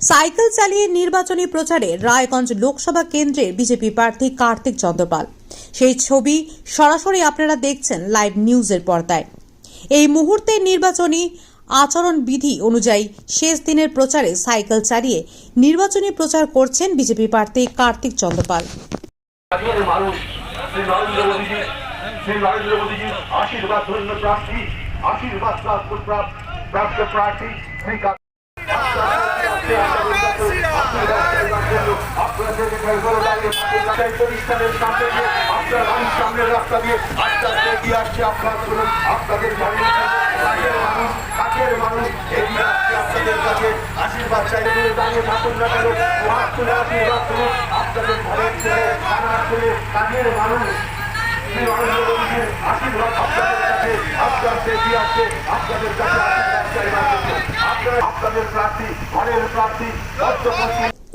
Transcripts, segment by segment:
Cycle চালিয়ে নির্বাচনী প্রচারে রায়গঞ্জ লোকসভা কেন্দ্রের বিজেপি প্রার্থী কার্তিক চন্দ্রপাল। সেই ছবি সরাসরি আপনারা দেখছেন লাইভ নিউজের পর্দায়। এই মুহূর্তে নির্বাচনী আচরণ বিধি অনুযায়ী শেষ দিনের প্রচারে সাইকেল চালিয়ে নির্বাচনী প্রচার করছেন বিজেপি প্রার্থী কার্তিক চন্দ্রপাল। আশীর্বাদ প্রতিষ্ঠানের সামনে আসছে আপনার আপনাদের কাছের মানুষ কাছের মানুষ এগিয়ে আপনাদের কাছে আশীর্বাদ চাই দাঁড়িয়ে থাকুন তুলে আশীর্বাদ করুন আপনাদের কাছের মানুষ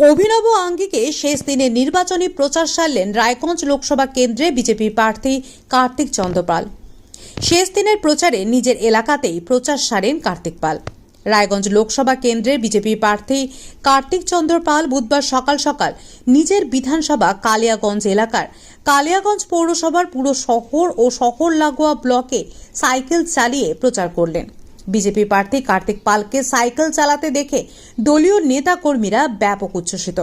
অভিনব আঙ্গিকে শেষ দিনে নির্বাচনী প্রচার সারলেন রায়গঞ্জ লোকসভা কেন্দ্রে বিজেপি প্রার্থী কার্তিক চন্দ্রপাল। শেষ দিনের প্রচারে নিজের এলাকাতেই প্রচার সারেন কার্তিক পাল। রায়গঞ্জ লোকসভা কেন্দ্রের বিজেপি প্রার্থী কার্তিক চন্দ্র পাল বুধবার সকাল সকাল নিজের বিধানসভা কালিয়াগঞ্জ এলাকার কালিয়াগঞ্জ পৌরসভার পুরো শহর ও শহর লাগোয়া ব্লকে সাইকেল চালিয়ে প্রচার করলেন। বিজেপি প্রার্থী কার্তিক পালকে সাইকেল চালাতে দেখে দলীয় নেতাকর্মীরা ব্যাপক উচ্ছ্বসিত।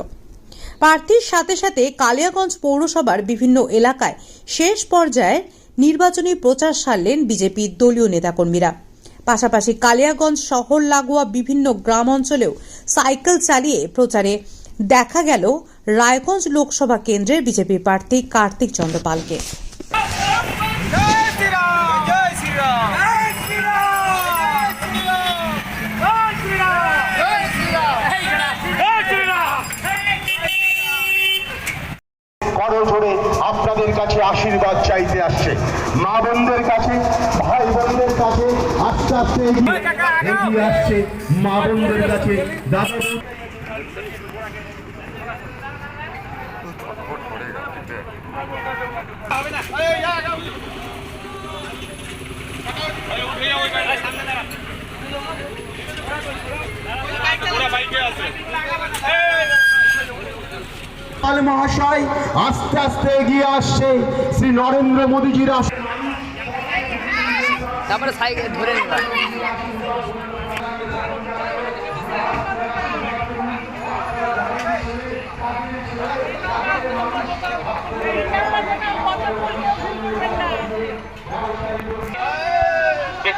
প্রার্থীর সাথে সাথে কালিয়াগঞ্জ পৌরসভার বিভিন্ন এলাকায় শেষ পর্যায়ে নির্বাচনী প্রচার সারলেন বিজেপির দলীয় নেতাকর্মীরা। পাশাপাশি কালিয়াগঞ্জ শহর লাগোয়া বিভিন্ন গ্রাম অঞ্চলেও সাইকেল চালিয়ে প্রচারে দেখা গেল রায়গঞ্জ লোকসভা কেন্দ্রের বিজেপি প্রার্থী কার্তিক চন্দ্র পালকে করো জোরে আপনাদের কাছে আশীর্বাদ চাইতে আসছে মা বোনদের কাছে ভাই বোনদের কাছে আস্তে আস্তে এগিয়ে এগিয়ে আসছে মা বোনদের কাছে দাদা বোন পাল মহাশয় আস্তে আস্তে এগিয়ে আসছে। শ্রী নরেন্দ্র মোদীজির আশ তারপরে সাইকেল ধরে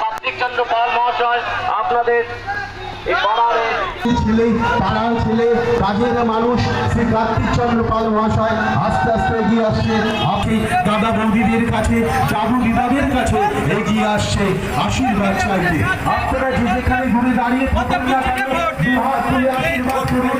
কার্তিক চন্দ্র পাল মহাশয় আপনাদের এই পাড়ার ছেলে পাড়ার ছেলে কাজের মানুষ শ্রী কার্তিক চন্দ্র পাল মহাশয় আস্তে আস্তে এগিয়ে আসছে আপনি দাদা বৌদিদের কাছে জাদু দিদাদের কাছে এগিয়ে আসছে আশীর্বাদ চাইতে আপনারা যে যেখানে ঘুরে দাঁড়িয়ে থাকেন না আশীর্বাদ করুন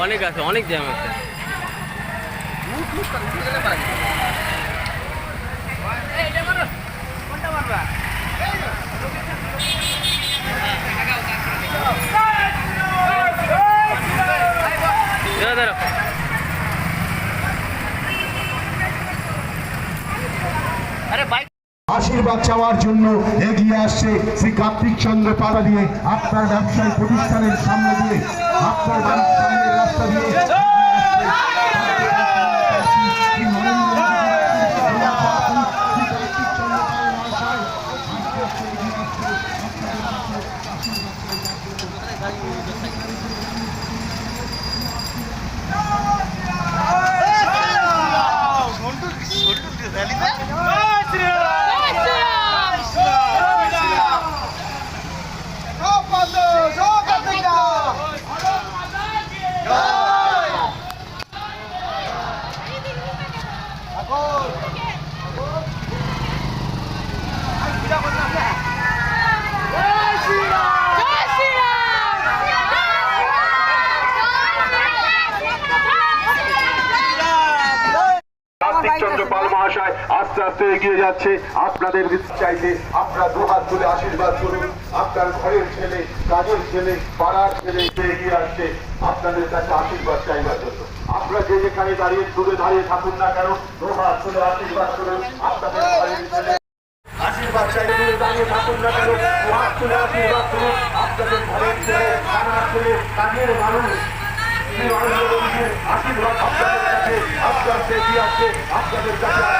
অনেক আছে, অনেক জ্যাম আছে। আশীর্বাদ চাওয়ার জন্য এগিয়ে আসছে শ্রী কার্তিক চন্দ্র পাড়া দিয়ে আপনার ব্যবসায়ী প্রতিষ্ঠানের সামনে দিয়ে আপনার সামনের রাস্তা দিয়ে এগিয়ে আসছে। শ্রী নরেন্দ্র মোদী, শ্রী কার্তিক চন্দ্র পাল মহাশয়, আস্তে আস্তে এগিয়ে আসছে। আপনাদের কাছে আশীর্বাদ জয় শ্রীরাম জয় শ্রীরাম জয় কার্তিক ভারত মাতা কি জয় আস্তে আস্তে এগিয়ে যাচ্ছে। আপনাদের চাইতে আপনারা দুহাত তুলে আশীর্বাদ করুন। আপনার ঘরের ছেলে কাজের ছেলে, পাড়ার ছেলে এগিয়ে আসছে। আপনাদের কাছে আশীর্বাদ চাইবার জন্য। আপনারা যে যেখানে দাঁড়িয়ে দূরে দাঁড়িয়ে থাকুন না কেন দুহাত তুলে আশীর্বাদ করুন। আপনাদের ঘরের ছেলে, আশীর্বাদ চাইতে দূরে দাঁড়িয়ে থাকুন না কেন আশীর্বাদ করুন। আপনাদের ঘরের ছেলে পাড়ার ছেলে কাজের মানুষ আশীর্বাদ আপনাদের জন্য আপনারা দিয়ে আসছে আপনাদের কাছে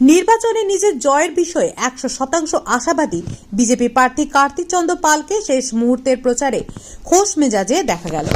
নির্বাচনে নিজের জয়ের বিষয়ে একশো শতাংশ আশাবাদী বিজেপি প্রার্থী কার্তিক চন্দ্র পালকে শেষ মুহূর্তের প্রচারে খোশ মেজাজে দেখা গেল।